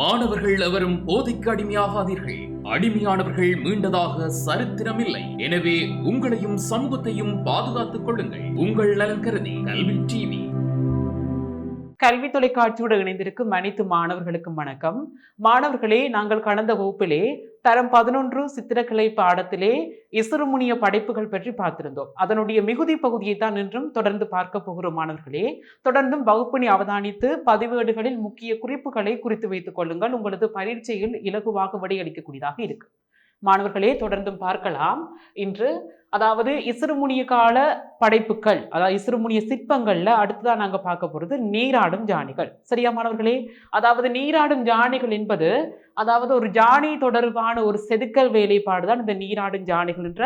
மாணவர்கள் எவரும் போதைக்கு அடிமையாகாதீர்கள். அடிமையானவர்கள் மீண்டதாக சரித்திரமில்லை. எனவே உங்களையும் சமூகத்தையும் பாதுகாத்துக் கொள்ளுங்கள். உங்கள் நலன் கருதி கல்வி டிவி. கல்வி தொலைக்காட்சியோடு இணைந்திருக்கும் அனைத்து மாணவர்களுக்கும் வணக்கம். மாணவர்களே நாங்கள் கடந்த வகுப்பிலே தரம் பதினொன்று சித்திரக்கலை பாடத்திலே இசுருமுனிய படைப்புகள் பற்றி பார்த்திருந்தோம். அதனுடைய மிகுதி பகுதியை தான் இன்றும் தொடர்ந்து பார்க்க போகிறோம் மாணவர்களே. தொடர்ந்தும் வகுப்பினை அவதானித்து பதிவேடுகளில் முக்கிய குறிப்புகளை குறித்து வைத்துக் கொள்ளுங்கள். உங்களது பரீட்சையில் இலகுவாக விடையளிக்கக்கூடியதாக இருக்கு மாணவர்களே தொடர்ந்தும் பார்க்கலாம். இன்று அதாவது இசுருமுனிய கால படைப்புகள் அதாவது இசுருமுனிய சிற்பங்கள்ல அடுத்ததான் நாங்க பார்க்க போறது நீராடும் ஜானிகள். சரியா மாணவர்களே? அதாவது நீராடும் ஜானிகள் என்பது அதாவது ஒரு ஜானி தொடர்பான ஒரு செதுக்கல் வேலைப்பாடு தான் இந்த நீராடும் ஜானிகள் என்ற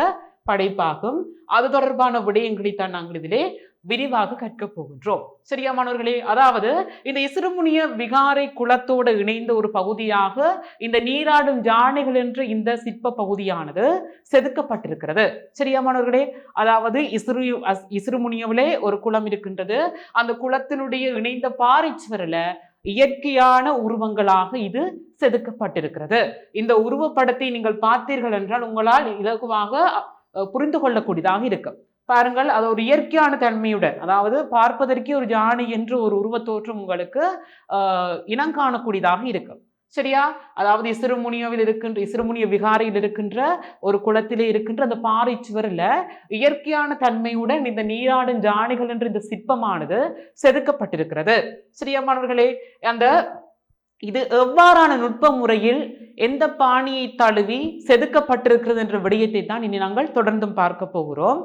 படைப்பாகும். அது தொடர்பான விடயங்களை தான் நாங்கள் இதிலே விரிவாக கற்க போகின்றோம். சரியா மாணவர்களே அதாவது இந்த இசுருமுனிய விகாரை குளத்தோடு இணைந்த ஒரு பகுதியாக இந்த நீராடும் ஜானைகள் என்ற இந்த சிற்ப பகுதியானது செதுக்கப்பட்டிருக்கிறது. சரியா மாணவர்களே அதாவது இசுரு அஸ்- இசுருமுனியவிலே ஒரு குளம் இருக்கின்றது. அந்த குளத்தினுடைய இணைந்த பாரிச்சுவரில் இயற்கையான உருவங்களாக இது செதுக்கப்பட்டிருக்கிறது. இந்த உருவப்படத்தை நீங்கள் பார்த்தீர்கள் என்றால் உங்களால் இலகுவாக புரிந்து கொள்ளக்கூடியதாக இருக்கும். பாருங்கள் அது ஒரு இயற்கையான தன்மையுடன் அதாவது பார்ப்பதற்கே ஒரு ஜானி என்று ஒரு உருவத்தோற்றம் உங்களுக்கு இனங்காணக்கூடியதாக இருக்கும். சரியா? அதாவது இசுருமுனியாவில் இருக்கின்ற இசுருமுனிய விகாரையில் இருக்கின்ற ஒரு குளத்திலே இருக்கின்ற அந்த பாறை சுவரில் இயற்கையான தன்மையுடன் இந்த நீராடும் ஜானிகள் என்ற இந்த சிற்பமானது செதுக்கப்பட்டிருக்கிறது. சரியா மாணவர்களே? அந்த இது எவ்வாறான நுட்ப முறையில் எந்த பாணியை தழுவி செதுக்கப்பட்டிருக்கிறது என்ற விடயத்தை தான் இனி நாங்கள் தொடர்ந்தும் பார்க்க போகிறோம்.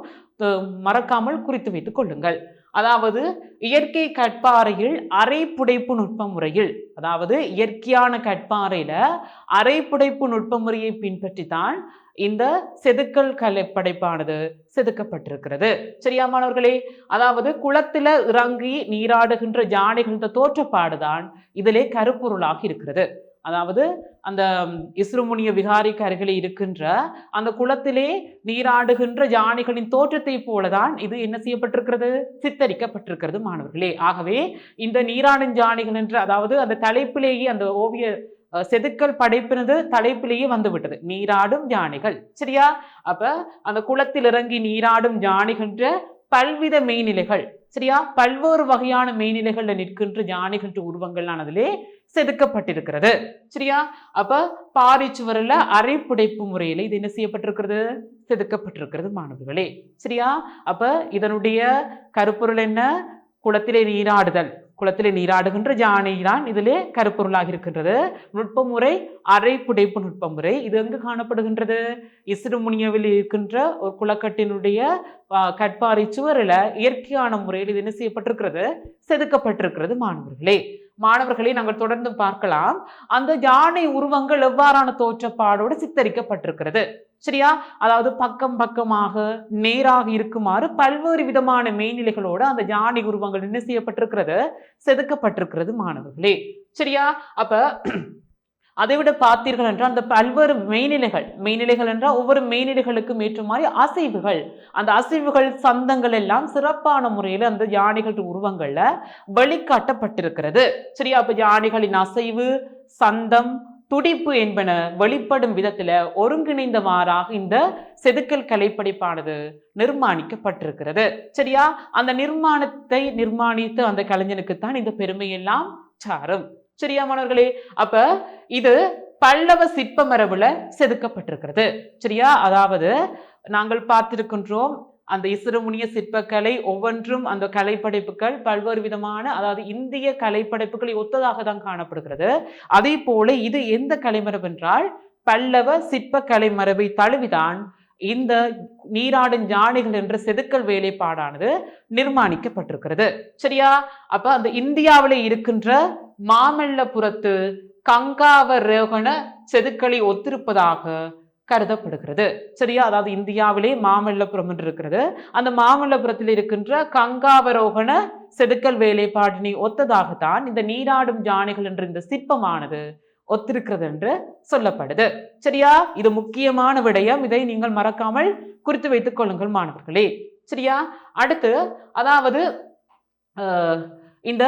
மறக்காமல் குறித்து வைத்துக் கொள்ளுங்கள். அதாவது இயற்கை கட்பாறையில் அரைப்புடைப்பு நுட்ப முறையில் அதாவது இயற்கையான கட்பாறையில அரைப்புடைப்பு நுட்ப முறையை பின்பற்றி தான் இந்த செதுக்கல் கலை படைப்பானது செதுக்கப்பட்டிருக்கிறது. சரியா மாணவர்களே? அதாவது குளத்துல இறங்கி நீராடுகின்ற ஜானைகள் தோற்றப்பாடுதான் இதிலே கருப்பொருளாக இருக்கிறது. அதாவது அந்த இஸ்ரமுனிய விகாரிக்கு அருகிலே இருக்கின்ற அந்த குளத்திலே நீராடுகின்ற ஜானிகளின் தோற்றத்தை போலதான் இது என்ன செய்யப்பட்டிருக்கிறது? சித்தரிக்கப்பட்டிருக்கிறது மாணவர்களே. ஆகவே இந்த நீராடும் ஜானிகள் என்ற அதாவது அந்த தலைப்பிலேயே அந்த ஓவிய செதுக்கல் படைப்பினது தலைப்பிலேயே வந்துவிட்டது. நீராடும் ஜானிகள் சரியா? அப்ப அந்த குளத்தில் இறங்கி நீராடும் ஜானிகின்ற பல்வித மெய்நிலைகள் சரியா? பல்வேறு வகையான மெய்நிலைகள்ல நிற்கின்ற ஞானிகள் உருவங்கள் அதிலே செதுக்கப்பட்டிருக்கிறது. சரியா? அப்ப பாரிச்சுவரில் அரைப்புடைப்பு முறையில் இது என்ன செய்யப்பட்டிருக்கிறது? செதுக்கப்பட்டிருக்கிறது மாணவர்களே. சரியா? அப்ப இதனுடைய கருப்பொருள் என்ன? குளத்திலே நீராடுதல். குளத்தில் நீராடுகின்ற ஜானைதான் இதிலே கருப்பொருளாக இருக்கின்றது. நுட்பமுறை நுட்ப நுட்பமுறை இது எங்கு காணப்படுகின்றது? இசுருமுனியவில் இருக்கின்ற ஒரு குளக்கட்டினுடைய கற்பாறை சுவரில் இயற்கையான முறையில் இது என்ன செய்யப்பட்டிருக்கிறது? செதுக்கப்பட்டிருக்கிறது மாணவர்களே. மாணவர்களை நாங்கள் தொடர்ந்து பார்க்கலாம். அந்த யானை உருவங்கள் எவ்வாறான தோற்றப்பாடோடு சித்தரிக்கப்பட்டிருக்கிறது? சரியா? அதாவது பக்கம் பக்கமாக நேராக இருக்குமாறு பல்வேறு விதமான மெய்நிலைகளோடு அந்த யானை உருவங்கள் என்ன செய்யப்பட்டிருக்கிறது? செதுக்கப்பட்டிருக்கிறது மாணவர்களே. சரியா? அப்ப அதைவிட பார்த்தீர்கள் என்றால் அந்த பல்வேறு மெய்நிலைகள் மெய்நிலைகள் என்றால் ஒவ்வொரு மெய்நிலைகளுக்கும் ஏற்ற மாதிரி அசைவுகள். அந்த அசைவுகள் சந்தங்கள் எல்லாம் சிறப்பான முறையில் அந்த யானைகள் உருவங்கள்ல வெளிக்காட்டப்பட்டிருக்கிறது. சரியா? அப்ப யானைகளின் அசைவு சந்தம் துடிப்பு என்பன வெளிப்படும் விதத்துல ஒருங்கிணைந்தவாறாக இந்த செதுக்கல் கலைப்படைப்பானது நிர்மாணிக்கப்பட்டிருக்கிறது. சரியா? அந்த நிர்மாணத்தை நிர்மாணித்த அந்த கலைஞனுக்குத்தான் இந்த பெருமையெல்லாம் சாரும். சரியா மாணவர்களே? அப்ப இது பல்லவ சிற்ப மரபுல செதுக்கப்பட்டிருக்கிறது. சரியா? அதாவது நாங்கள் பார்த்திருக்கின்றோம் அந்த இசுரமுனிய சிற்பக்கலை ஒவ்வொன்றும் அந்த கலைப்படைப்புகள் பல்வேறு விதமான அதாவது இந்திய கலைப்படைப்புகளை ஒத்ததாக தான் காணப்படுகிறது. அதே போல இது எந்த கலைமரபு என்றால் பல்லவ சிற்ப கலைமரபை தழுவிதான் இந்த நீராடும் ஞானிகள் என்ற செதுக்கல் வேலைப்பாடானது நிர்மாணிக்கப்பட்டிருக்கிறது. சரியா? அப்ப அந்த இந்தியாவில இருக்கின்ற மாமல்லபுரத்து கங்காவரோகண செதுக்களை ஒத்திருப்பதாக கருதப்படுகிறது. சரியா? அதாவது இந்தியாவிலே மாமல்லபுரம் என்று இருக்கிறது. அந்த மாமல்லபுரத்தில் இருக்கின்ற கங்காவரோகண செதுக்கல் வேலைப்பாட்டினை ஒத்ததாகத்தான் இந்த நீராடும் ஜானைகள் என்ற இந்த சிற்பமானது ஒத்திருக்கிறது என்று சொல்லப்படுது. சரியா? இது முக்கியமான விடயம். இதை நீங்கள் மறக்காமல் குறித்து வைத்துக் கொள்ளுங்கள் மாணவர்களே. சரியா? அடுத்து அதாவது இந்த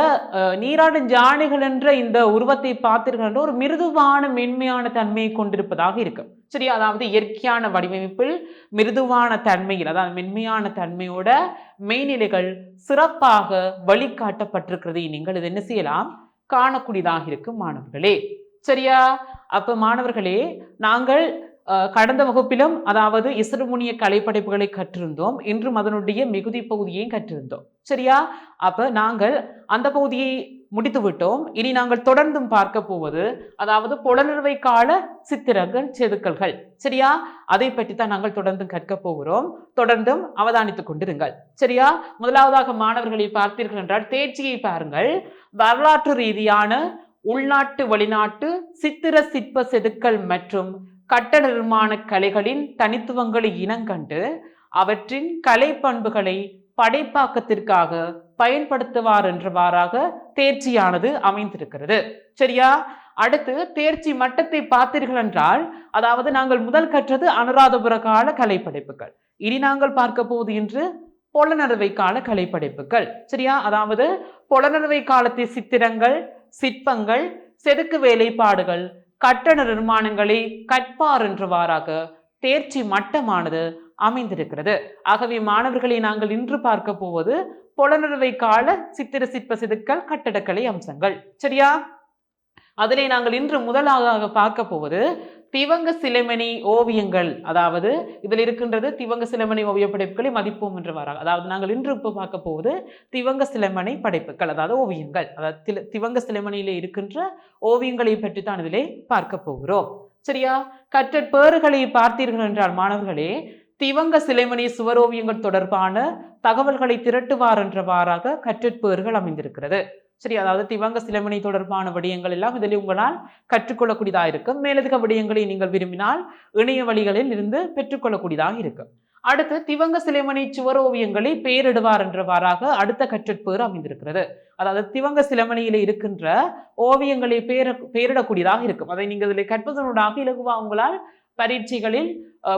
நீராடும் ஜானைகள் என்ற இந்த உருவத்தை பார்த்தீர்கள் என்ற ஒரு மிருதுவான மென்மையான தன்மையை கொண்டிருப்பதாக இருக்கும். சரி அதாவது இயற்கையான வடிவமைப்பில் மிருதுவான தன்மையில் அதாவது மென்மையான தன்மையோட மெய்நிலைகள் சிறப்பாக வழிகாட்டப்பட்டிருக்கிறதை நீங்கள் இது என்ன செய்யலாம்? காணக்கூடியதாக இருக்கும் மாணவர்களே. சரியா? அப்போ மாணவர்களே நாங்கள் கடந்த வகுப்பிலும் அதாவது இஸ்ரமுனிய கலைப்படைப்புகளை கற்றிருந்தோம். இன்றும் அதனுடைய மிகுதி பகுதியையும் கற்றிருந்தோம். சரியா? அப்ப நாங்கள் அந்த பகுதியை முடித்து விட்டோம் இனி நாங்கள் தொடர்ந்தும் பார்க்க போவது அதாவது புலனறுவை கால சித்திரங்கள் செதுக்கல்கள். சரியா? அதை பற்றி தான் நாங்கள் தொடர்ந்தும் கற்க போகிறோம். தொடர்ந்தும் அவதானித்துக் கொண்டிருங்கள். சரியா? முதலாவதாக மாணவர்களை பார்த்தீர்கள் என்றால் தேர்ச்சியை பாருங்கள். வரலாற்று ரீதியான உள்நாட்டு வெளிநாட்டு சித்திர சிற்ப செதுக்கல் மற்றும் கட்டட நிர்மாண கலைகளின் தனித்துவங்களை இனங்கண்டு அவற்றின் கலை பண்புகளை படைப்பாக்கத்திற்காக பயன்படுத்துவார் என்றவாறாக தேர்ச்சியானது அமைந்திருக்கிறது. சரியா? அடுத்து தேர்ச்சி மட்டத்தை பார்த்தீர்கள் என்றால் அதாவது நாங்கள் முதல் கற்றது அனுராதபுர கால கலைப்படைப்புகள். இனி நாங்கள் பார்க்க போவது இன்று பொலனறுவை கால கலைப்படைப்புகள். சரியா? அதாவது பொலனறுவை காலத்து சித்திரங்கள் சிற்பங்கள் செதுக்கு வேலைப்பாடுகள் கட்டட நிர்மாணங்களை கற்பார் என்றவாறாக தேர்ச்சி மட்டமானது அமைந்திருக்கிறது. ஆகவே மாணவர்களை நாங்கள் இன்று பார்க்க போவது புலனறுவை கால சித்திர சிற்ப செதுக்கள் கட்டடக்கலை அம்சங்கள். சரியா? அதிலே நாங்கள் இன்று முதலாக பார்க்க போவது திவங்க சிலைமணி ஓவியங்கள் அதாவது இதில் இருக்கின்றது திவங்க சிலைமணி ஓவிய படைப்புகளை மதிப்போம் என்று வராங்க. அதாவது நாங்கள் இன்று இப்போ பார்க்க போவது திவங்க சிலைமணி படைப்புகள் அதாவது ஓவியங்கள். அதாவது திவங்க சிலைமணியில் இருக்கின்ற ஓவியங்களை பற்றி தான் இதிலே பார்க்க போகிறோம். சரியா? கற்றற்பேறுகளை பார்த்தீர்கள் என்றால் மாணவர்களே திவங்க சிலைமணி சுவரோவியங்கள் தொடர்பான தகவல்களை திரட்டுவார் என்றவாறாக கற்றற்பேறுகள் அமைந்திருக்கிறது. சரி அதாவது திவங்க சிலமணி தொடர்பான விடயங்கள் எல்லாம் இதில் உங்களால் கற்றுக்கொள்ளக்கூடியதாக இருக்கும். மேலதிக விடயங்களை நீங்கள் விரும்பினால் இணைய வழிகளில் இருந்து பெற்றுக்கொள்ளக்கூடியதாக இருக்கும். அடுத்து திவங்க சிலைமணி சுவரோவியங்களை பெயரிடுவார் என்றவாறாக அடுத்த கற்றற்பேறு அமைந்திருக்கிறது. அதாவது திவங்க சிலைமணியில இருக்கின்ற ஓவியங்களை பெயர பெயரிடக்கூடியதாக இருக்கும். அதை நீங்கள் இதில் கற்பதனூடாக இலகுவா உங்களால் பரீட்சைகளில்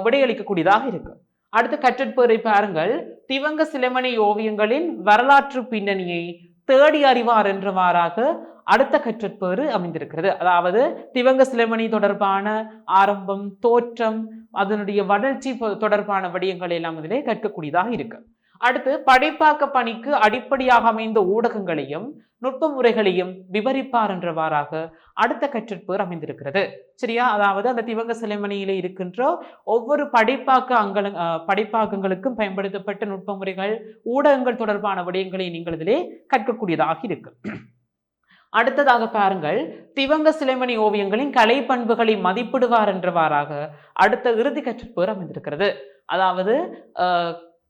விடையளிக்கக்கூடியதாக இருக்கும். அடுத்த கற்றற்பேரை பாருங்கள். திவங்க சிலைமணி ஓவியங்களின் வரலாற்று பின்னணியை தேடி அறிவார் என்றவாறாக அடுத்த கற்றற்பேறு அமைந்திருக்கிறது. அதாவது திவங்க சிலைமணி தொடர்பான ஆரம்பம் தோற்றம் அதனுடைய வளர்ச்சி தொடர்பான விடயங்கள் எல்லாம் இதிலே கற்கக்கூடியதாக இருக்கு. அடுத்து படைப்பாக்க பணிக்கு அடிப்படையாக அமைந்த ஊடகங்களையும் நுட்ப முறைகளையும் விவரிப்பார் என்றவாறாக அடுத்த கற்றற்பேர் அமைந்திருக்கிறது. சரியா? அதாவது அந்த திவங்க சிலைமணியிலே இருக்கின்ற ஒவ்வொரு படைப்பாக்க அங்கல அஹ், படைப்பாக்கங்களுக்கும் பயன்படுத்தப்பட்ட நுட்ப முறைகள் ஊடகங்கள் தொடர்பான விடயங்களை நீங்கள் இதிலே கற்கக்கூடியதாக இருக்கு. அடுத்ததாக பாருங்கள் திவங்க சிலைமணி ஓவியங்களின் கலை பண்புகளை மதிப்பிடுவார் என்றவாறாக அடுத்த இறுதி கற்றற்பேர் அமைந்திருக்கிறது. அதாவது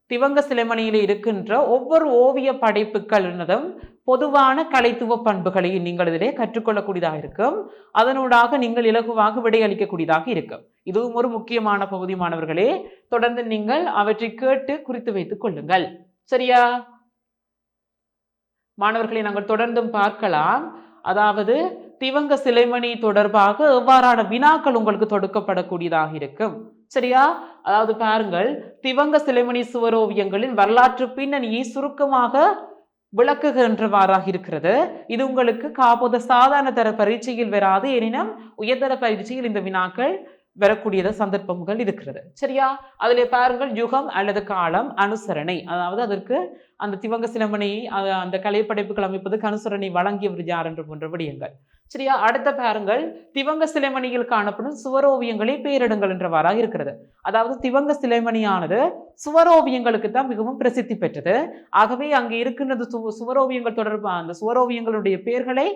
திவங்க சிலைமணியில் இருக்கின்ற ஒவ்வொரு ஓவிய படைப்புகளினதும் பொதுவான கலைத்துவ பண்புகளை நீங்கள் இதிலே கற்றுக்கொள்ளக்கூடியதாக இருக்கும். அதனூடாக நீங்கள் இலகுவாக விடையளிக்கக்கூடியதாக இருக்கும். இதுவும் ஒரு முக்கியமான பகுதி மாணவர்களே. தொடர்ந்து நீங்கள் அவற்றை கேட்டு குறித்து வைத்துக் கொள்ளுங்கள். சரியா? மாணவர்களை நாங்கள் தொடர்ந்தும் பார்க்கலாம். அதாவது திவங்க சிலைமணி தொடர்பாக எவ்வாறான வினாக்கள் உங்களுக்கு தொடுக்கப்படக்கூடியதாக இருக்கும்? சரியா? அதாவது பாருங்கள் திவங்க சிலைமணி சுவரோவியங்களின் வரலாற்று பின்னணியை சுருக்கமாக விளக்குகின்றவாறாக இருக்கிறது. இது உங்களுக்கு காப்போத சாதாரண தர பரீட்சையில் வராது எனினும் உயர்தர பரீட்சையில் இந்த வினாக்கள் வரக்கூடியத சந்தர்ப்பங்கள் இருக்கிறது. சரியா? அதில் பாருங்கள் யுகம் அல்லது காலம் அனுசரணை. அதாவது அதற்கு அந்த திவங்க சிலமணி அந்த கலைப்படைப்புகள் அமைப்பதற்கு அனுசரணை வழங்கியவர் யார் என்று போன்ற விடயங்கள். சரியா? அடுத்த பாருங்கள். திவங்க சிலைமணியில் காணப்படும் சுவரோவியங்களை பெயரிடுங்கள் என்றவாறாக இருக்கிறது. அதாவது திவங்க சிலைமணியானது சுவரோவியங்களுக்கு தான் மிகவும் பிரசித்தி பெற்றது. ஆகவே அங்கே இருக்கின்றது சு சுவரோவியங்கள் தொடர்பாக அந்த சுவரோவியங்களுடைய பெயர்களை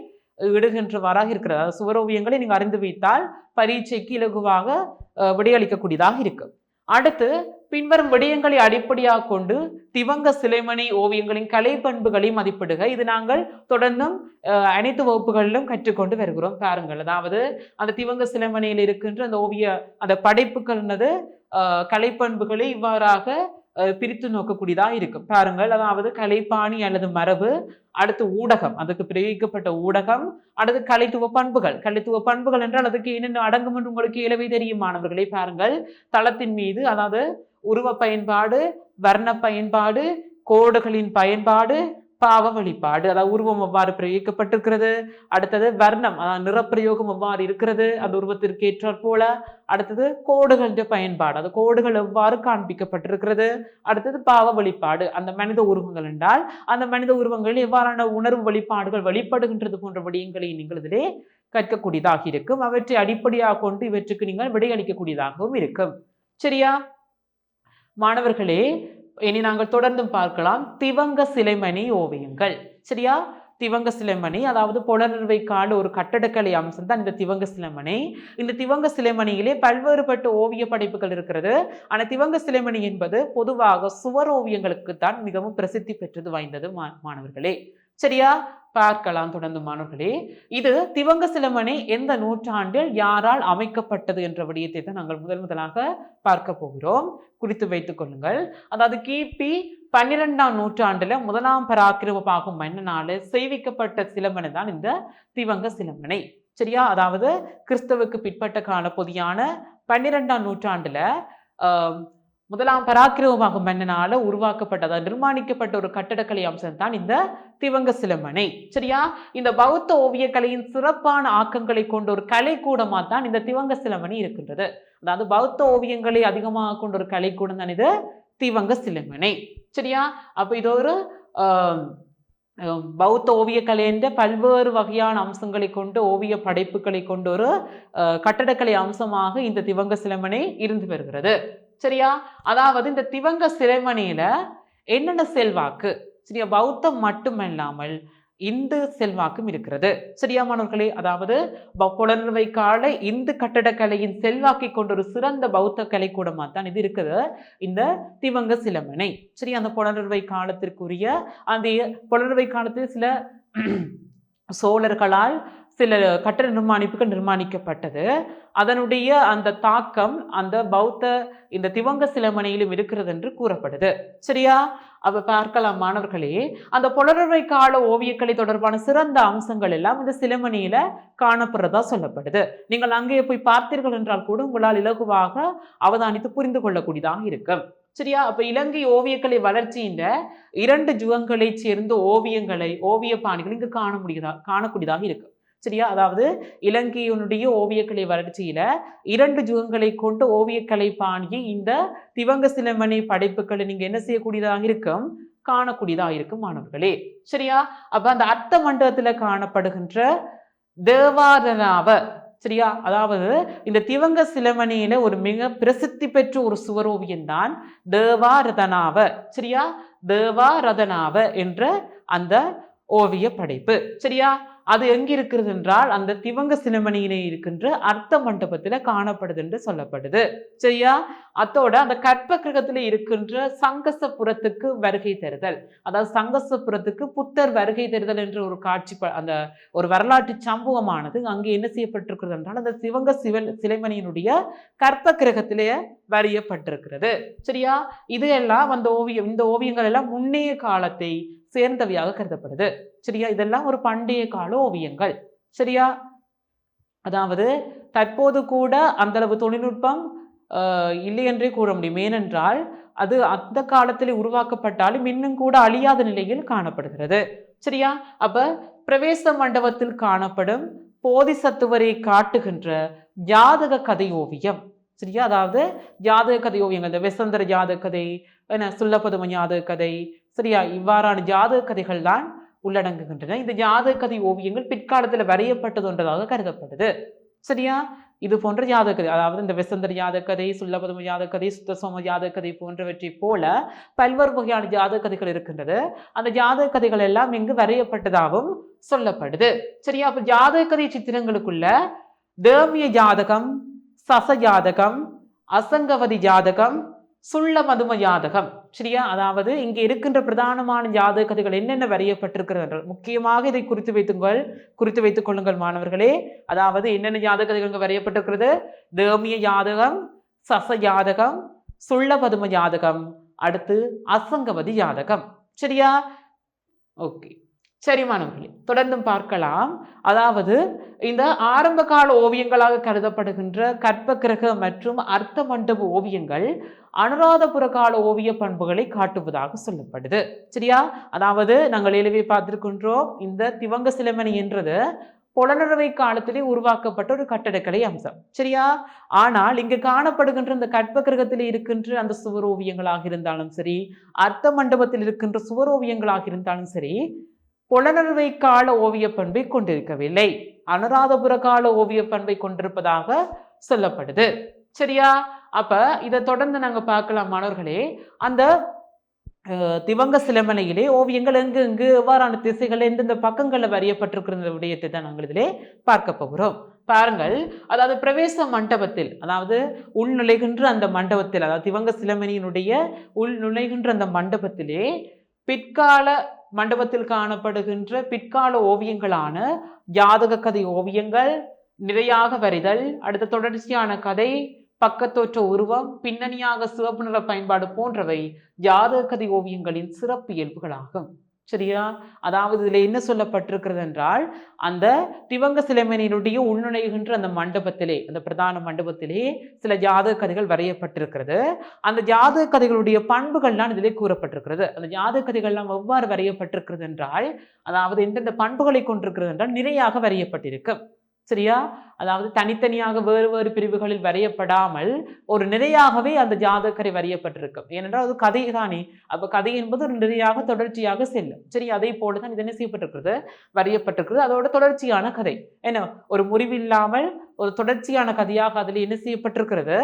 இடுகின்றவாறாக இருக்கிறது. அதாவது சுவரோவியங்களை நீங்கள் அறிந்து வைத்தால் பரீட்சைக்கு இலகுவாக விடையளிக்கக்கூடியதாக இருக்குது அடுத்து பின்வரும் விடயங்களை அடிப்படையாக கொண்டு திவங்க சிலைமணி ஓவியங்களின் கலை பண்புகளை மதிப்பிடுக. இது நாங்கள் தொடர்ந்தும் அனைத்து வகுப்புகளிலும் கற்றுக்கொண்டு வருகிறோம். பாருங்கள். அதாவது அந்த திவங்க சிலைமணியில் இருக்கின்ற அந்த ஓவிய அந்த படைப்புகள்னது கலைப்பண்புகளை இவ்வாறாக பிரித்து நோக்கக்கூடியதாக இருக்கும். பாருங்கள் அதாவது கலைப்பாணி அல்லது மரபு அடுத்து ஊடகம். அதுக்கு பிரயோகிக்கப்பட்ட ஊடகம் அடுத்து கலைத்துவ பண்புகள். கலைத்துவ பண்புகள் என்றால் அதுக்கு என்னென்ன அடங்கும் என்று உங்களுக்கு இயலவே தெரியும் மாணவர்களை. பாருங்கள் தளத்தின் மீது அதாவது உருவ பயன்பாடு வர்ண பயன்பாடு கோடுகளின் பயன்பாடு பாவ வழிபாடு அதாவது உருவம் எவ்வாறு பிரயோகிக்கப்பட்டிருக்கிறது? அடுத்தது வர்ணம் அதாவது நிறப்பிரயோகம் எவ்வாறு இருக்கிறது? அந்த உருவத்திற்கு ஏற்றாற் போல. அடுத்தது கோடுகளின் பயன்பாடு அது கோடுகள் எவ்வாறு காண்பிக்கப்பட்டிருக்கிறது? அடுத்தது பாவ வழிபாடு அந்த மனித உருவங்கள் என்றால் அந்த மனித உருவங்கள் எவ்வாறான உணர்வு வழிபாடுகள் வழிபடுகின்றது போன்ற விடயங்களை நீங்கள் இதிலே கற்கக்கூடியதாக இருக்கும். அவற்றை அடிப்படையாக கொண்டு இவற்றுக்கு நீங்கள் விடையளிக்கக்கூடியதாகவும் இருக்கும். சரியா? மாணவர்களே இனி நாங்கள் தொடர்ந்தும் பார்க்கலாம். திவங்க சிலைமணி ஓவியங்கள். சரியா? திவங்க சிலைமணி அதாவது புலனர்வை கால ஒரு கட்டடக்கலை அம்சம் தான் இந்த திவங்க சிலைமணி. இந்த திவங்க சிலைமணியிலே பல்வேறுபட்ட ஓவிய படைப்புகள் இருக்கிறது. ஆனால் திவங்க சிலைமணி என்பது பொதுவாக சுவர் ஓவியங்களுக்கு தான் மிகவும் பிரசித்தி பெற்றது வாய்ந்தது மா- மாணவர்களே. சரியா? பார்க்கலாம் தொடர்ந்து மாணவர்களே. இது திவங்க சிலமணி எந்த நூற்றாண்டில் யாரால் அமைக்கப்பட்டது என்ற விடயத்தை தான் நாங்கள் முதல் முதலாக பார்க்க போகிறோம். குறித்து வைத்துக் கொள்ளுங்கள். அதாவது கிபி பன்னிரெண்டாம் நூற்றாண்டுல முதலாம் பராக்கிரமமாகும் மன்னனால செய்விக்கப்பட்ட சிலம்பனை தான் இந்த திவங்க சிலம்பனை சரியா? அதாவது கிறிஸ்தவுக்கு பிற்பட்ட கால பொதியான பன்னிரெண்டாம் நூற்றாண்டுல முதலாம் பராக்கிரமமாகும் மன்னனால உருவாக்கப்பட்டதா நிர்மாணிக்கப்பட்ட ஒரு கட்டடக்கலை அம்சம் தான் இந்த திவங்க சிலம்பனை. சரியா? இந்த பௌத்த ஓவியக்கலையின் சிறப்பான ஆக்கங்களை கொண்ட ஒரு கலைக்கூடமாக தான் இந்த திவங்க சிலம்பனி இருக்கின்றது. அதாவது பௌத்த ஓவியங்களை அதிகமாக கொண்ட ஒரு கலைக்கூடம் தான் இது திவங்க சிலம்பனை. சரியா? அப்ப இது ஒரு பௌத்த ஓவியக்கலைன்ற பல்வேறு வகையான அம்சங்களை கொண்டு ஓவிய படைப்புகளை கொண்ட ஒரு கட்டடக்கலை அம்சமாக இந்த திவங்க சிலம்பனை இருந்து வருகிறது. சரியா? அதாவது இந்த திவங்க சிலைமணியில என்னென்ன செல்வாக்கு? சரியா? பௌத்தம் மட்டுமல்லாமல் இந்து செல்வாக்கும் இருக்கிறது. சரியா மாணவர்களே? அதாவது புலர்வை கால இந்து கட்டடக்கலையின் செல்வாக்கை கொண்ட ஒரு சிறந்த பௌத்த கலைக்கூடமா தான் இது இருக்குது. இந்த திவங்க சிலமனை சரி அந்த புலர்வை காலத்திற்குரிய அந்த புலர்வை காலத்தில் சில சோழர்களால் சில கட்டட நிர்மாணிப்புகள் நிர்மாணிக்கப்பட்டது. அதனுடைய அந்த தாக்கம் அந்த பௌத்த இந்த திவங்க சிலமனையிலும் இருக்கிறது என்று கூறப்படுது. சரியா? அவ பார்க்கலாம் மாணவர்களே. அந்த புலரவை கால ஓவியக்கலை தொடர்பான சிறந்த அம்சங்கள் எல்லாம் இந்த சிலமணியில காணப்படுறதா சொல்லப்படுது. நீங்கள் அங்கே போய் பார்த்தீர்கள் என்றால் கூட உங்களால் இலகுவாக அவதானித்து புரிந்து கொள்ளக்கூடியதாக இருக்கும். சரியா? அப்ப இலங்கை ஓவியக்கலை வளர்ச்சியின் இரண்டு ஜுகங்களை சேர்ந்த ஓவியங்களை ஓவிய பாணிகள் இங்கு காண முடியதா காணக்கூடியதாக இருக்கு. சரியா? அதாவது இலங்கையினுடைய ஓவியக்கலை வளர்ச்சியில இரண்டு ஜுகங்களை கொண்டு ஓவியக்கலை பாணியை இந்த திவங்க சிலமணி படைப்புகளை நீங்க என்ன செய்யக்கூடியதாக இருக்கும்? காணக்கூடியதாக இருக்கும் மாணவர்களே. சரியா? அப்ப அந்த அர்த்த மண்டபத்துல காணப்படுகின்ற தேவாரனாவ சரியா? அதாவது இந்த திவங்க சிலமணியில ஒரு மிக பிரசித்தி பெற்ற ஒரு சுவரோவியம் தான் தேவாரதனாவ சரியா? தேவாரதனாவ என்ற அந்த ஓவிய படைப்பு சரியா? அது எங்க இருக்கிறது என்றால் அந்த திவங்க சிலமணியிலே இருக்கின்ற அர்த்த மண்டபத்தில் காணப்படுது என்று சொல்லப்படுது. சரியா? அத்தோட அந்த கற்ப கிரகத்தில் இருக்கின்ற சங்கசபுரத்துக்கு வருகை தருதல். அதாவது சங்கசபுரத்துக்கு புத்தர் வருகை தருதல் என்ற ஒரு காட்சி ப- அந்த ஒரு வரலாற்று சம்பவமானது அங்கே என்ன செய்யப்பட்டிருக்கிறது என்றால் அந்த சிவங்க சிவன் சிலைமணியினுடைய கற்ப கிரகத்திலே வரையப்பட்டிருக்கிறது. சரியா? இது எல்லாம் அந்த ஓவியம் இந்த ஓவியங்கள் எல்லாம் முன்னைய காலத்தை சேர்ந்தவையாக கருதப்படுது. சரியா? இதெல்லாம் ஒரு பண்டைய கால ஓவியங்கள். சரியா? அதாவது தற்போது கூட அந்த அளவு தொழில்நுட்பம் இல்லை என்றே கூற முடியும். ஏனென்றால் அது அந்த காலத்தில் உருவாக்கப்பட்டாலும் இன்னும் கூட அழியாத நிலையில் காணப்படுகிறது. சரியா? அப்ப பிரவேச மண்டபத்தில் காணப்படும் போதிசத்துவரை காட்டுகின்ற ஜாதக கதை ஓவியம். சரியா? அதாவது ஜாதக கதை ஓவியங்கள். இந்த வெசந்தர ஜாதக கதை என்ன சுல்லபதும ஜாதக கதை. சரியா? இவ்வாறான ஜாதக கதைகள் தான் உள்ளடங்குகின்றன. இந்த ஜாதக கதை ஓவியங்கள் பிற்காலத்தில் வரையப்பட்டது ஒன்றதாக கருதப்படுது சரியா? இது போன்ற ஜாதகதை அதாவது இந்த வெசந்தர் ஜாதகதை சுல்லபதும ஜாதக சுத்தசோம ஜாதக கதை போன்றவற்றை போல பல்வேறு வகையான ஜாதகதைகள் இருக்கின்றது. அந்த ஜாதக கதைகள் எல்லாம் இங்கு வரையப்பட்டதாகவும் சொல்லப்படுது. சரியா? அப்ப ஜாதகதை சித்திரங்களுக்குள்ள தேவிய ஜாதகம் சச ஜாதகம் அசங்கவதி ஜாதகம் சுள்ள மதும ஜாதகம். சரியா? அதாவது இங்கே இருக்கின்ற பிரதானமான ஜாதகத்துகள் கதைகள் என்னென்ன வரையப்பட்டிருக்கிறது முக்கியமாக இதை குறித்து வைத்துங்கள். குறித்து வைத்துக் கொள்ளுங்கள் மாணவர்களே. அதாவது என்னென்ன ஜாதக இங்கே வரையப்பட்டிருக்கிறது? தேமிய ஜாதகம் சச ஜாதகம் சுள்ள பதும ஜாதகம். அடுத்து அசங்கவதி ஜாதகம். சரியா? ஓகே. சரி மாணவர்களே தொடர்ந்தும் பார்க்கலாம். அதாவது இந்த ஆரம்ப கால ஓவியங்களாக கருதப்படுகின்ற கற்பக்கிரக மற்றும் அர்த்த மண்டப ஓவியங்கள் அனுராதபுர கால ஓவிய பண்புகளை காட்டுவதாக சொல்லப்படுது. சரியா? அதாவது நாங்கள் ஏற்கனவே பார்த்திருக்கின்றோம். இந்த திவங்க சிலமணி என்றது புலனறுவை காலத்திலே உருவாக்கப்பட்ட ஒரு கட்டடக்கலை அம்சம். சரியா? ஆனால் இங்கு காணப்படுகின்ற இந்த கற்பகிரகத்தில் இருக்கின்ற அந்த சுவர் ஓவியங்களாக இருந்தாலும் சரி அர்த்த மண்டபத்தில் இருக்கின்ற சுவர் ஓவியங்களாக இருந்தாலும் சரி புலனறுவை கால ஓவிய பண்பை கொண்டிருக்கவில்லை. அனுராதபுர கால ஓவிய பண்பை கொண்டிருப்பதாக சொல்லப்படுது. சரியா? அப்போ இதை தொடர்ந்து நாங்கள் பார்க்கலாம் மாணவர்களே. அந்த திவங்க சிலமனையிலே ஓவியங்கள் எங்கு எங்கு எவ்வாறான திசைகள் எந்தெந்த பக்கங்களில் வரையப்பட்டிருக்கிற விடயத்தை தான் நாங்கள் இதிலே பார்க்க போகிறோம். பாருங்கள் அதாவது பிரவேச மண்டபத்தில் அதாவது உள் நுழைகின்ற அந்த மண்டபத்தில் அதாவது திவங்க சிலமணியினுடைய உள் நுழைகின்ற அந்த மண்டபத்திலே பிற்கால மண்டபத்தில் காணப்படுகின்ற பிற்கால ஓவியங்களான ஜாதக கதை ஓவியங்கள் நிறையாக வரிதல் அடுத்த தொடர்ச்சியான கதை பக்கத்தோற்ற உருவம் பின்னணியாக சிவப்பு நிற பயன்பாடு போன்றவை ஜாதக கதை ஓவியங்களின் சிறப்பு இயல்புகளாகும். சரியா? அதாவது இதில் என்ன சொல்லப்பட்டிருக்கிறது என்றால் அந்த திவங்க சிலைமனியினுடைய உள்நுழைகின்ற அந்த மண்டபத்திலே அந்த பிரதான மண்டபத்திலே சில ஜாதக கதைகள் வரையப்பட்டிருக்கிறது. அந்த ஜாதக கதைகளுடைய பண்புகள்லாம் இதிலே கூறப்பட்டிருக்கிறது. அந்த ஜாதக கதைகள்லாம் எவ்வாறு வரையப்பட்டிருக்கிறது என்றால் அதாவது எந்தெந்த பண்புகளை கொண்டிருக்கிறது என்றால் நிறையாக வரையப்பட்டிருக்கு. சரியா? அதாவது தனித்தனியாக வேறு வேறு பிரிவுகளில் வரையப்படாமல் ஒரு நிறையாகவே அந்த ஜாதகரை வரையப்பட்டிருக்கும். ஏனென்றால் அது கதை தானே அப்போ கதை என்பது ஒரு நிறையாக தொடர்ச்சியாக செல்லும். சரி அதே போல தான் இது என்ன செய்யப்பட்டிருக்கிறது? வரையப்பட்டிருக்கிறது. அதோட தொடர்ச்சியான கதை. என்ன? ஒரு முறிவில்லாமல் ஒரு தொடர்ச்சியான கதையாக அதில் என்ன செய்யப்பட்டிருக்கிறது?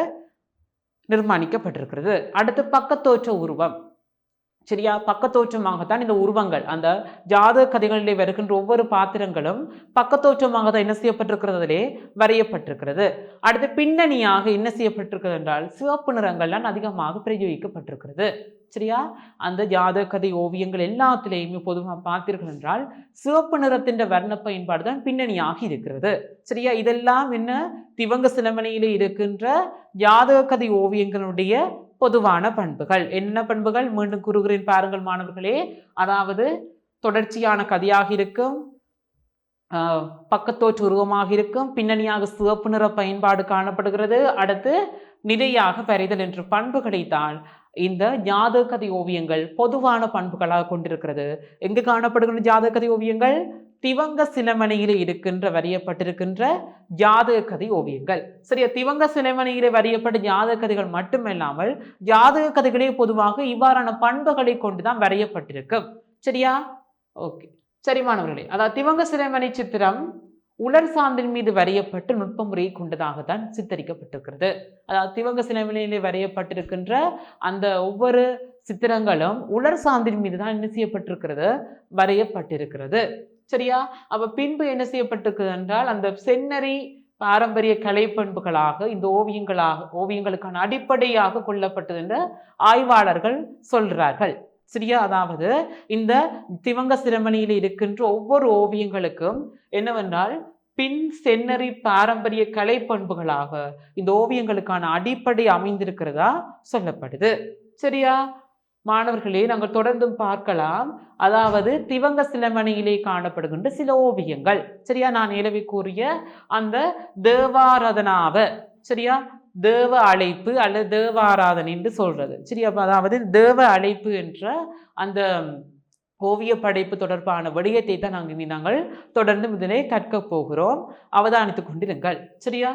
நிர்மாணிக்கப்பட்டிருக்கிறது. அடுத்து பக்கத்தோற்ற உருவம். சரியா? பக்கத்தோற்றமாகத்தான் இந்த உருவங்கள். அந்த ஜாதக கதைகளிலே வருகின்ற ஒவ்வொரு பாத்திரங்களும் பக்கத்தோற்றமாக தான் என்ன செய்யப்பட்டிருக்கிறதிலே வரையப்பட்டிருக்கிறது. அடுத்து பின்னணியாக என்ன செய்யப்பட்டிருக்கிறது என்றால் சிவப்பு நிறங்கள்லாம் அதிகமாக பிரயோகிக்கப்பட்டிருக்கிறது. சரியா? அந்த ஜாதக கதை ஓவியங்கள் எல்லாத்திலேயுமே பொதுவாக பார்த்தீர்கள் என்றால் சிவப்பு நிறத்தின் வர்ண பயன்பாடு தான் பின்னணியாக இருக்கிறது. சரியா? இதெல்லாம் என்ன? திவங்க சிலமணியிலே இருக்கின்ற ஜாதக கதை ஓவியங்களுடைய பொதுவான பண்புகள். என்னென்ன பண்புகள்? மீண்டும் கூறுகிறேன் பாருங்கள் மாணவர்களே. அதாவது தொடர்ச்சியான கதையாக இருக்கும் பக்கத்தோற்று உருவமாக இருக்கும் பின்னணியாக சிவப்பு நிற பயன்பாடு காணப்படுகிறது. அடுத்து நிலையாக வரைதல் என்ற பண்புகளை தான் இந்த ஜாதக கதை ஓவியங்கள் பொதுவான பண்புகளாக கொண்டிருக்கிறது. எங்கு காணப்படுகின்ற ஜாதக கதை ஓவியங்கள்? திவங்க சினமணியில் இருக்கின்ற வரையப்பட்டிருக்கின்ற ஜாதக கதை ஓவியங்கள். சரியா? திவங்க சிலமணியிலே வரையப்பட்ட ஜாதக கதைகள் மட்டுமில்லாமல் ஜாதக கதைகளே பொதுவாக இவ்வாறான பண்புகளை கொண்டுதான் வரையப்பட்டிருக்கும். சரியா? ஓகே. சரி மாணவர்களே. அதாவது திவங்க சிலைமணி சித்திரம் உலர் சாந்தின் மீது வரையப்பட்டு நுட்ப முறையை கொண்டதாகத்தான் சித்தரிக்கப்பட்டிருக்கிறது. அதாவது திவங்க சிலைமணியிலே வரையப்பட்டிருக்கின்ற அந்த ஒவ்வொரு சித்திரங்களும் உலர் சாந்தின் மீது தான் என்ன செய்யப்பட்டிருக்கிறது? வரையப்பட்டிருக்கிறது. சரியா? அவ பின்பு என்ன செய்யப்பட்டிருக்கு என்றால் அந்த செந்நறி பாரம்பரிய கலை பண்புகளாக இந்த ஓவியங்களாக ஓவியங்களுக்கான அடிப்படையாக கொள்ளப்பட்டது என்று ஆய்வாளர்கள் சொல்கிறார்கள் சரியா? அதாவது இந்த திவங்க சிரமணியில் இருக்கின்ற ஒவ்வொரு ஓவியங்களுக்கும் என்னவென்றால் பின் சென்னறி பாரம்பரிய கலை பண்புகளாக இந்த ஓவியங்களுக்கான அடிப்படை அமைந்திருக்கிறதா சொல்லப்படுது. சரியா? மாணவர்களே நாங்கள் தொடர்ந்தும் பார்க்கலாம். அதாவது திவங்க சிலமணியிலே காணப்படுகின்ற சில ஓவியங்கள். சரியா? நான் நிலவி கூறிய அந்த தேவாராதனாவ சரியா? தேவ அழைப்பு அல்லது தேவாராதனை என்று சொல்றது. சரியா? அதாவது தேவ அழைப்பு என்ற அந்த ஓவிய படைப்பு தொடர்பான விடயத்தை தான் நாங்கள் இனி நாங்கள் தொடர்ந்து இதிலே கற்க போகிறோம். அவதானித்துக் கொண்டிருங்கள். சரியா?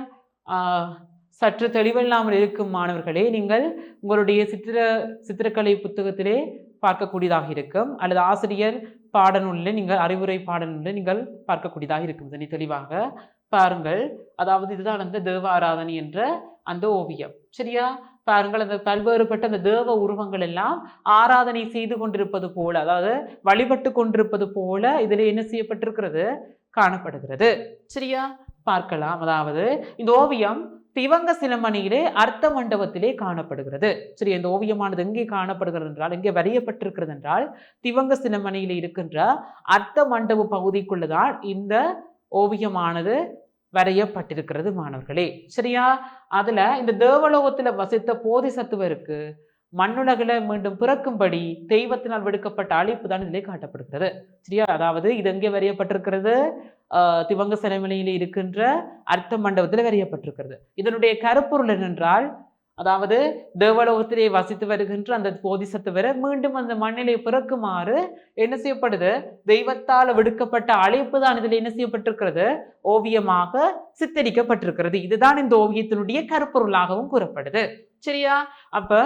சற்று தெளிவில்லாமல் இருக்கும் மாணவர்களே நீங்கள் உங்களுடைய சித்திர சித்திரக்கலை புத்தகத்திலே பார்க்கக்கூடியதாக இருக்கும் அல்லது ஆசிரியர் பாடநூலில் நீங்கள் அறிவுரை பாடநூலில் நீங்கள் பார்க்கக்கூடியதாக இருக்கும். இதனை தெளிவாக பாருங்கள். அதாவது இதுதான் அந்த தேவ ஆராதனை என்ற அந்த ஓவியம். சரியா? பாருங்கள் அந்த பல்வேறுபட்ட அந்த தேவ உருவங்கள் எல்லாம் ஆராதனை செய்து கொண்டிருப்பது போல அதாவது வழிபட்டு கொண்டிருப்பது போல இதில் என்ன செய்யப்பட்டிருக்கிறது? காணப்படுகிறது. சரியா? பார்க்கலாம். அதாவது இந்த ஓவியம் திவங்க சிலமணியிலே அர்த்த மண்டபத்திலே காணப்படுகிறது. சரி இந்த ஓவியமானது எங்கே காணப்படுகிறது என்றால் எங்கே வரையப்பட்டிருக்கிறது என்றால் திவங்க சிலமணியில் இருக்கின்ற அர்த்த மண்டப பகுதிக்குள்ளதான் இந்த ஓவியமானது வரையப்பட்டிருக்கிறது மாணவர்களே. சரியா? அதுல இந்த தேவலோகத்துல வசித்த போதிசத்துவருக்கு மண்ணுலகில் மீண்டும் பிறக்கும்படி தெய்வத்தினால் விடுக்கப்பட்ட அழைப்பு தான் இதிலே காட்டப்படுகிறது. சரியா? அதாவது இது எங்கே வரையப்பட்டிருக்கிறது? திவங்க சிலைமலையில் இருக்கின்ற அர்த்த மண்டபத்தில் வரையப்பட்டிருக்கிறது. இதனுடைய கருப்பொருள் என்னென்றால் அதாவது தேவலோகத்திலே வசித்து வருகின்ற அந்த போதிசத்துவரை மீண்டும் அந்த மண்ணிலே பிறக்குமாறு என்ன செய்யப்படுது? தெய்வத்தால் விடுக்கப்பட்ட அழைப்பு தான் இதில் என்ன செய்யப்பட்டிருக்கிறது? ஓவியமாக சித்தரிக்கப்பட்டிருக்கிறது. இதுதான் இந்த ஓவியத்தினுடைய கருப்பொருளாகவும் கூறப்படுது. சரியா? அப்ப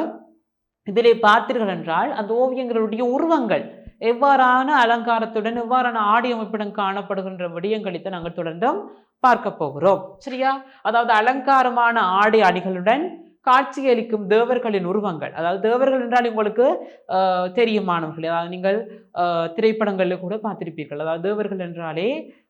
இதிலே பார்த்தீர்கள் என்றால் அந்த ஓவியங்களுடைய உருவங்கள் எவ்வாறான அலங்காரத்துடன் எவ்வாறான ஆடி அமைப்புடன் காணப்படுகின்ற விடயங்களைத்தான் நாங்கள் தொடர்ந்தும் பார்க்க போகிறோம். சரியா? அதாவது அலங்காரமான ஆடை அணிகளுடன் காட்சியளிக்கும் தேவர்களின் உருவங்கள். அதாவது தேவர்கள் என்றால் உங்களுக்கு தெரியுமானவர்கள்? அதாவது நீங்கள் திரைப்படங்களில் கூட பார்த்திருப்பீர்கள். அதாவது தேவர்கள் என்றாலே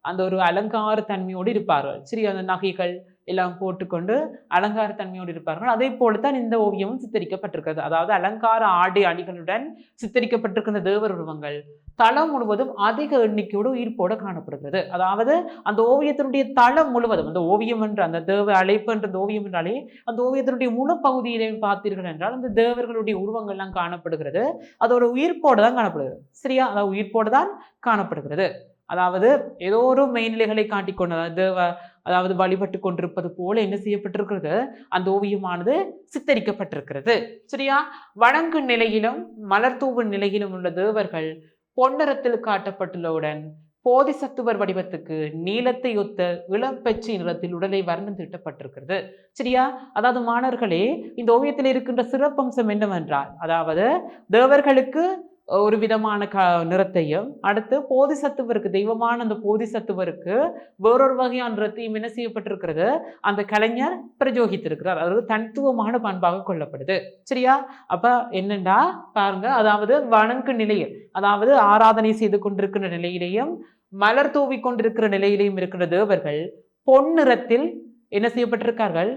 அந்த ஒரு அலங்கார தன்மையோடு இருப்பார்கள். சரி அந்த நகைகள் எல்லாம் போட்டுக்கொண்டு அலங்கார தன்மையோடு இருப்பார்கள். அதே போலத்தான் இந்த ஓவியமும் சித்தரிக்கப்பட்டிருக்கிறது. அதாவது அலங்கார ஆடை அணிகளுடன் சித்தரிக்கப்பட்டிருக்கின்ற தேவர் உருவங்கள் தளம் முழுவதும் அதிக எண்ணிக்கையோடு உயிர்ப்போடு காணப்படுகிறது. அதாவது அந்த ஓவியத்தினுடைய தளம் முழுவதும் அந்த ஓவியம் என்ற அந்த தேவ அழைப்பு என்ற ஓவியம் என்றாலே அந்த ஓவியத்தினுடைய முழு பகுதியிலே பார்த்தீர்கள் என்றால் அந்த தேவர்களுடைய உருவங்கள்லாம் காணப்படுகிறது. அது ஒரு உயிர்ப்போடு தான் காணப்படுகிறது. சரியா? அதாவது உயிர்ப்போடு தான் காணப்படுகிறது. அதாவது ஏதோ ஒரு மெய்நிலைகளை காட்டிக்கொண்டு தேவ அதாவது வழிபட்டு கொண்டிருப்பது போல என்ன செய்யப்பட்டிருக்கிறது? அந்த ஓவியமானது சித்தரிக்கப்பட்டிருக்கிறது. சரியா? வணங்கு நிலையிலும் மலர்தூவு நிலையிலும் உள்ள தேவர்கள் பொன்னரத்தில் காட்டப்பட்டுள்ளவுடன் போதிசத்துவர் வடிவத்துக்கு நீளத்தை ஒத்த இளம்பச்சை நிறத்தில் உடலை வர்ணம் தீட்டப்பட்டிருக்கிறது. சரியா? அதாவது மாணவர்களே இந்த ஓவியத்தில் இருக்கின்ற சிறப்பம்சம் என்னவென்றால் அதாவது தேவர்களுக்கு ஒரு விதமான க நிறத்தையும் அடுத்து போதிசத்துவருக்கு தெய்வமான அந்த போதிசத்துவருக்கு வேறொரு வகையான நிறத்தையும் என்ன செய்யப்பட்டிருக்கிறது? அந்த கலைஞர் பிரஜோகித்திருக்கிறார். அதாவது தனித்துவமான பண்பாக கொள்ளப்படுது. சரியா? அப்போ என்னண்டா? பாருங்க அதாவது வணங்கு நிலையில் அதாவது ஆராதனை செய்து கொண்டிருக்கிற நிலையிலையும் மலர் தூவி கொண்டிருக்கிற நிலையிலையும் இருக்கிற தேவர்கள் பொன்னிறத்தில் என்ன செய்யப்பட்டிருக்கார்கள்?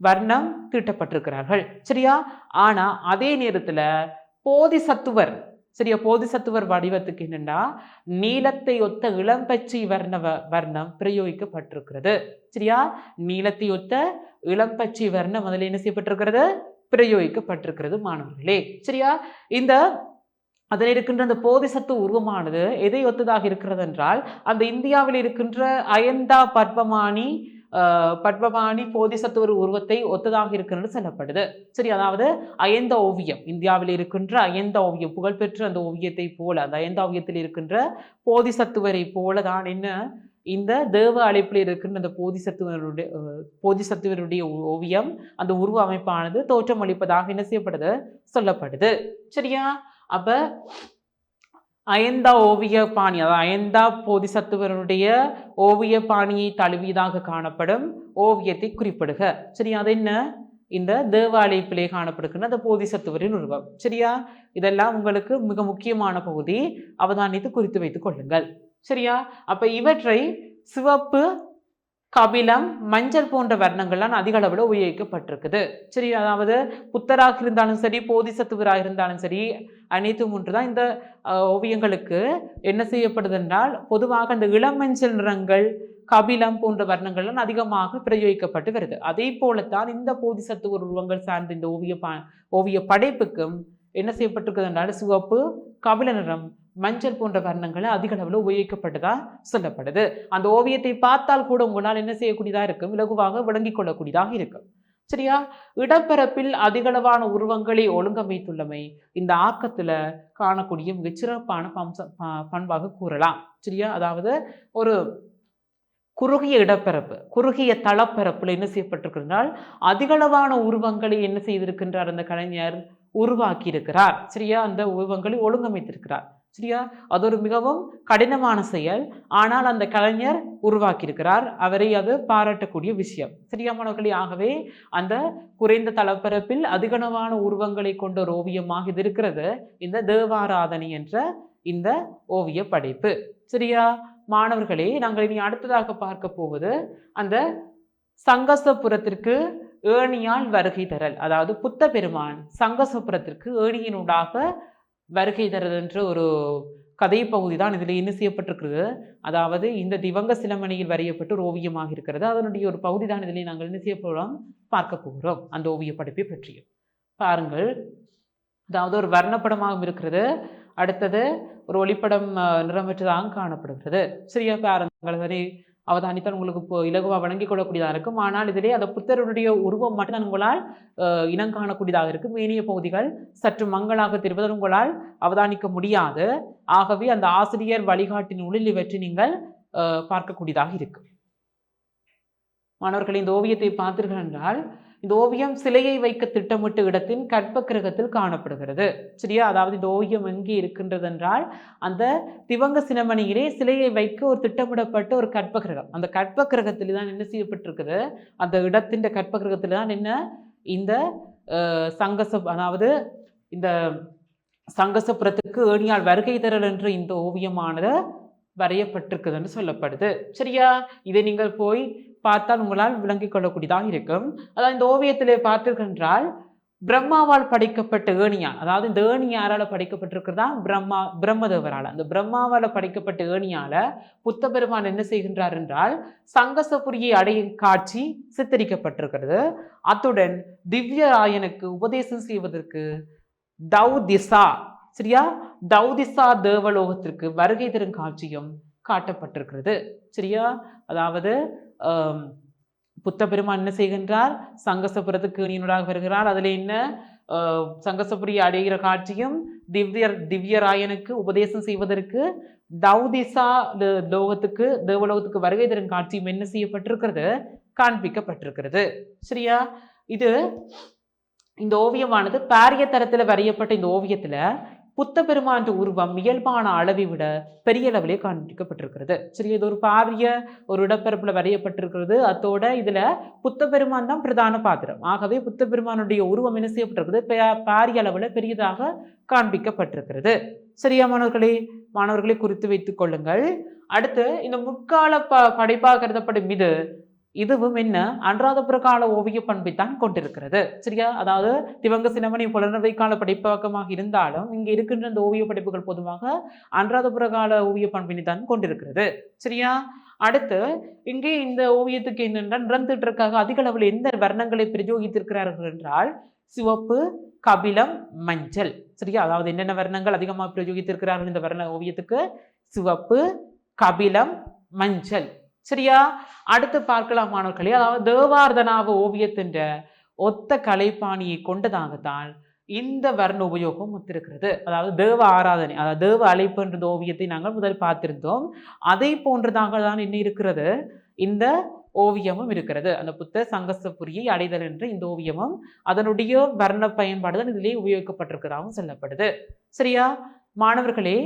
வர்ணம் தீட்டப்பட்டிருக்கிறார்கள். சரியா? ஆனால் அதே நேரத்தில் போதிசத்துவர் சரியா போதிசத்துவர் வடிவத்துக்கு என்னென்னா நீளத்தை ஒத்த இளம்பச்சை வர்ண வ- வர்ணம் பிரயோகிக்கப்பட்டிருக்கிறது. சரியா? நீளத்தை ஒத்த இளம்பச்சை வர்ணம் அதில் என்ன செய்யப்பட்டிருக்கிறது? பிரயோகிக்கப்பட்டிருக்கிறது மாணவர்களே. சரியா? இந்த அதில் இருக்கின்ற அந்த போதிசத்து உருவமானது எதை ஒத்ததாக இருக்கிறது என்றால் அந்த இந்தியாவில் இருக்கின்ற அயந்தா பத்மமானி ஆஹ், பத்மபாணி போதிசத்துவர் உருவத்தை ஒத்ததாக இருக்கிறது சொல்லப்படுது. சரி அதாவது அயந்த ஓவியம். இந்தியாவில் இருக்கின்ற அயந்த ஓவியம் புகழ்பெற்ற அந்த ஓவியத்தை போல அந்த அயந்த ஓவியத்தில் இருக்கின்ற போதிசத்துவரை போல தான் என்ன இந்த தேவ அழைப்பில் இருக்கின்ற அந்த போதிசத்துவருடைய போதிசத்துவருடைய ஓவியம் அந்த உருவ அமைப்பானது தோற்றமளிப்பதாக என்ன செய்யப்படுது சொல்லப்படுது. சரியா? அப்போ அயந்தா ஓவிய பாணி அதாவது அயந்தா போதிசத்துவருடைய ஓவிய பாணியை தழுவியதாக காணப்படும் ஓவியத்தை குறிப்பிடுக. சரி அது என்ன? இந்த தேவாலயப்பிலே காணப்படுகின்ற அந்த போதிசத்துவரின் உருவம். சரியா? இதெல்லாம் உங்களுக்கு மிக முக்கியமான பகுதி. அவதானித்து குறித்து வைத்துக் கொள்ளுங்கள். சரியா? அப்ப இவற்றை சிவப்பு கபிலம் மஞ்சள் போன்ற வர்ணங்கள்லாம் அதிக அளவில் உபயோகிக்கப்பட்டிருக்குது. சரி அதாவது புத்தராக இருந்தாலும் சரி போதிசத்துவராக இருந்தாலும் சரி அனைத்தும் ஒன்று தான் இந்த ஓவியங்களுக்கு என்ன செய்யப்படுது என்றால் பொதுவாக இந்த இளமஞ்சள் நிறங்கள் கபிலம் போன்ற வர்ணங்கள்லாம் அதிகமாக பிரயோகிக்கப்பட்டு வருது. அதே போலத்தான் இந்த போதிசத்துவ உருவங்கள் சார்ந்த இந்த ஓவிய பா ஓவிய படைப்புக்கும் என்ன செய்யப்பட்டிருக்குது என்றால் சிவப்பு கபில நிறம் மஞ்சள் போன்ற வர்ணங்களை அதிக அளவில் உபயோகிக்கப்பட்டதா சொல்லப்படுது. அந்த ஓவியத்தை பார்த்தால் கூட உங்களால் என்ன செய்யக்கூடியதாக இருக்கும் இலகுவாக விளங்கிக் கொள்ளக்கூடியதாக இருக்கும் சரியா? இடப்பரப்பில் அதிகளவான உருவங்களை ஒழுங்கமைத்துள்ளமை இந்த ஆக்கத்தில் காணக்கூடிய மிகச்சிறப்பான பம்சம் ப- பண்பாக கூறலாம். சரியா? அதாவது ஒரு குறுகிய இடப்பரப்பு குறுகிய தளப்பரப்பில் என்ன செய்யப்பட்டிருக்கிறால் அதிகளவான உருவங்களை என்ன செய்திருக்கின்றார் அந்த கலைஞர் உருவாக்கியிருக்கிறார். சரியா? அந்த உருவங்களை ஒழுங்கமைத்திருக்கிறார். சரியா? அது ஒரு மிகவும் கடினமான செயல். ஆனால் அந்த கலைஞர் உருவாக்கியிருக்கிறார். அவரை அது பாராட்டக்கூடிய விஷயம். சரியா மாணவர்களே ஆகவே அந்த குறைந்த தளப்பரப்பில் அதிகனமான உருவங்களை கொண்ட ஒரு ஓவியமாக இது இருக்கிறது. இந்த தேவாராதனை என்ற இந்த ஓவிய படைப்பு. சரியா? மாணவர்களே நாங்கள் இனி அடுத்ததாக பார்க்க போவது அந்த சங்கசபுரத்திற்கு ஏணியால் வருகை தரல். அதாவது புத்த பெருமான் சங்கசபுரத்திற்கு ஏணியினூடாக வருகை தரல் என்ற ஒரு கதை பகுதி தான் இதில் என்ன செய்யப்பட்டிருக்கிறது. அதாவது இந்த திவங்க சிலமணியில் வரையப்பட்டு ஒரு ஓவியமாக இருக்கிறது. அதனுடைய ஒரு பகுதி தான் இதில் நாங்கள் என்ன செய்ய போகிறோம் பார்க்க போகிறோம். அந்த ஓவிய படைப்பை பற்றியும். பாருங்கள். அதாவது ஒரு வர்ணப்படமாகவும் இருக்கிறது. அடுத்தது ஒரு ஒளிப்படம் நிறமற்றதாகவும் காணப்படுகிறது. சரியா? பாருங்கள். சரி அவதானித்தால் உங்களுக்கு இப்போ இலகுவாக வழங்கிக் கொள்ளக்கூடியதாக இருக்கும். ஆனால் இதிலே அந்த புத்தருடைய உருவம் மட்டும் உங்களால் அஹ், இனம் காணக்கூடியதாக இருக்கும். மேனிய பகுதிகள் சற்று மங்களாக தெரிவதை உங்களால் அவதானிக்க முடியாது. ஆகவே அந்த ஆசிரியர் வழிகாட்டின் உளில் இவற்றை நீங்கள் அஹ், பார்க்கக்கூடியதாக இருக்கும். மாணவர்களின் இந்த ஓவியத்தை பார்த்தீர்கள் என்றால் இந்த ஓவியம் சிலையை வைக்க திட்டமிட்ட இடத்தின் கற்ப கிரகத்தில் காணப்படுகிறது. சரியா? அதாவது இந்த ஓவியம் எங்கே இருக்கின்றது என்றால் அந்த திவங்க சினமணியிலே சிலையை வைக்க ஒரு திட்டமிடப்பட்ட ஒரு கற்ப கிரகம் அந்த கற்ப கிரகத்தில் தான் என்ன செய்யப்பட்டிருக்குது? அந்த இடத்தின் கற்ப கிரகத்தில் தான் என்ன? இந்த அஹ், சங்கச அதாவது இந்த சங்கசபுரத்துக்கு ஏணியால் வருகை தரல் என்ற இந்த ஓவியமானது வரையப்பட்டிருக்குதுன்னு சொல்லப்படுது. சரியா? இதை நீங்கள் போய் பார்த்தால் உங்களால் விளங்கிக் கொள்ளக்கூடியதாக இருக்கும். அதாவது இந்த ஓவியத்திலே பார்த்தீர்கள் பிரம்மாவால் படைக்கப்பட்ட ஏணியா அதாவது இந்த ஏணி யாரால் படைக்கப்பட்டிருக்கிறதா? பிரம்மா பிரம்மதேவரால். அந்த பிரம்மாவால் படைக்கப்பட்ட ஏணியால புத்த பெருமான் என்ன செய்கின்றார் என்றால் சங்கசபுரியை அடையும் காட்சி சித்தரிக்கப்பட்டிருக்கிறது. அத்துடன் திவ்யராயனுக்கு உபதேசம் செய்வதற்கு தௌதிசா சரியா? தௌதிசா தேவலோகத்திற்கு வருகை தரும் காட்சியும் காட்டப்பட்டிருக்கிறது. சரியா? அதாவது புத்த பெருமான் என்ன செய்கின்றார்? சங்கசபுரத்துக்கு நீனூடாக வருகிறார். அதில் என்ன? சங்கசபுரி அடைகிற காட்சியும் திவ்யர் திவ்யராயனுக்கு உபதேசம் செய்வதற்கு தௌதிசா லோகத்துக்கு தேவலோகத்துக்கு வருகை தரும் காட்சியும் என்ன செய்யப்பட்டிருக்கிறது? காண்பிக்கப்பட்டிருக்கிறது. சரியா? இது இந்த ஓவியமானது பாரிய தரத்தில் வரையப்பட்ட இந்த ஓவியத்தில் புத்த பெருமான்ற உருவம் இயல்பான அளவை விட பெரிய அளவிலே காண்பிக்கப்பட்டிருக்கிறது. சரி இது ஒரு பாரிய ஒரு இடப்பரப்பில் வரையப்பட்டிருக்கிறது. அத்தோட இதில் புத்த பெருமான் தான் பிரதான பாத்திரம். ஆகவே புத்த பெருமானுடைய உருவம் என்ன செய்யப்பட்டிருக்கிறது? பாரிய அளவில் பெரியதாக காண்பிக்கப்பட்டிருக்கிறது. சரியா மாணவர்களே மாணவர்களை குறித்து வைத்துக் கொள்ளுங்கள். அடுத்து இந்த முற்கால ப படைப்பாக கருதப்படும் இது இதுவும் என்ன? அன்றாதபுர கால ஓவிய பண்பை தான் கொண்டிருக்கிறது. சரியா? அதாவது திவங்க சினமணி புலனவை கால படைப்பாக்கமாக இருந்தாலும் இங்கே இருக்கின்ற இந்த ஓவிய படைப்புகள் பொதுவாக அன்றாதபுர கால ஓவிய பண்பினை தான் கொண்டிருக்கிறது. சரியா? அடுத்து இங்கே இந்த ஓவியத்துக்கு என்னென்றால் நிறந்திட்டிற்காக அதிக அளவில் எந்த வர்ணங்களை பிரயோகித்திருக்கிறார்கள் என்றால் சிவப்பு கபிலம் மஞ்சள். சரியா? அதாவது என்னென்ன வர்ணங்கள் அதிகமாக பிரயோகித்திருக்கிறார்கள் இந்த வர்ண ஓவியத்துக்கு? சிவப்பு கபிலம் மஞ்சள். சரியா? அடுத்து பார்க்கலாம் மாணவர்களே. அதாவது தேவார்தனாவ ஓவியத்தின் ஒத்த கலைப்பாணியை கொண்டதாகத்தான் இந்த வர்ண உபயோகம் ஒத்திருக்கிறது. அதாவது தேவ ஆராதனை அதாவது தேவ அழைப்பு என்ற ஓவியத்தை நாங்கள் முதல் பார்த்திருந்தோம். அதை போன்றதாக தான் என்ன இருக்கிறது. இந்த ஓவியமும் இருக்கிறது. அந்த புத்த சங்கசபுரியை அடைதல் என்ற இந்த ஓவியமும் அதனுடைய வர்ண பயன்பாடு தான் இதிலே உபயோகிக்கப்பட்டிருக்கிறதாகவும் சொல்லப்படுது. சரியா? மாணவர்களே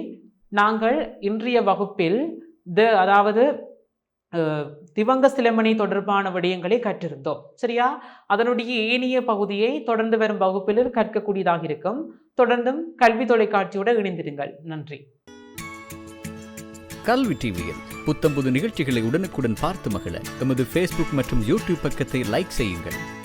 நாங்கள் இன்றைய வகுப்பில் த அதாவது திவங்க சிலமணி தொடர்பான விடயங்களை கற்றிருந்தோம். சரியா? அதனுடைய ஏனைய பகுதியை தொடர்ந்து வரும் வகுப்பில் கற்கக்கூடியதாக இருக்கும். தொடர்ந்தும் கல்வி தொலைக்காட்சியோடு இணைந்திருங்கள். நன்றி. கல்வி டிவியில் புத்தம்புது நிகழ்ச்சிகளை உடனுக்குடன் பார்த்து மகிழ. எமது ஃபேஸ்புக் மற்றும் யூடியூப் பக்கத்தை லைக் செய்யுங்கள்.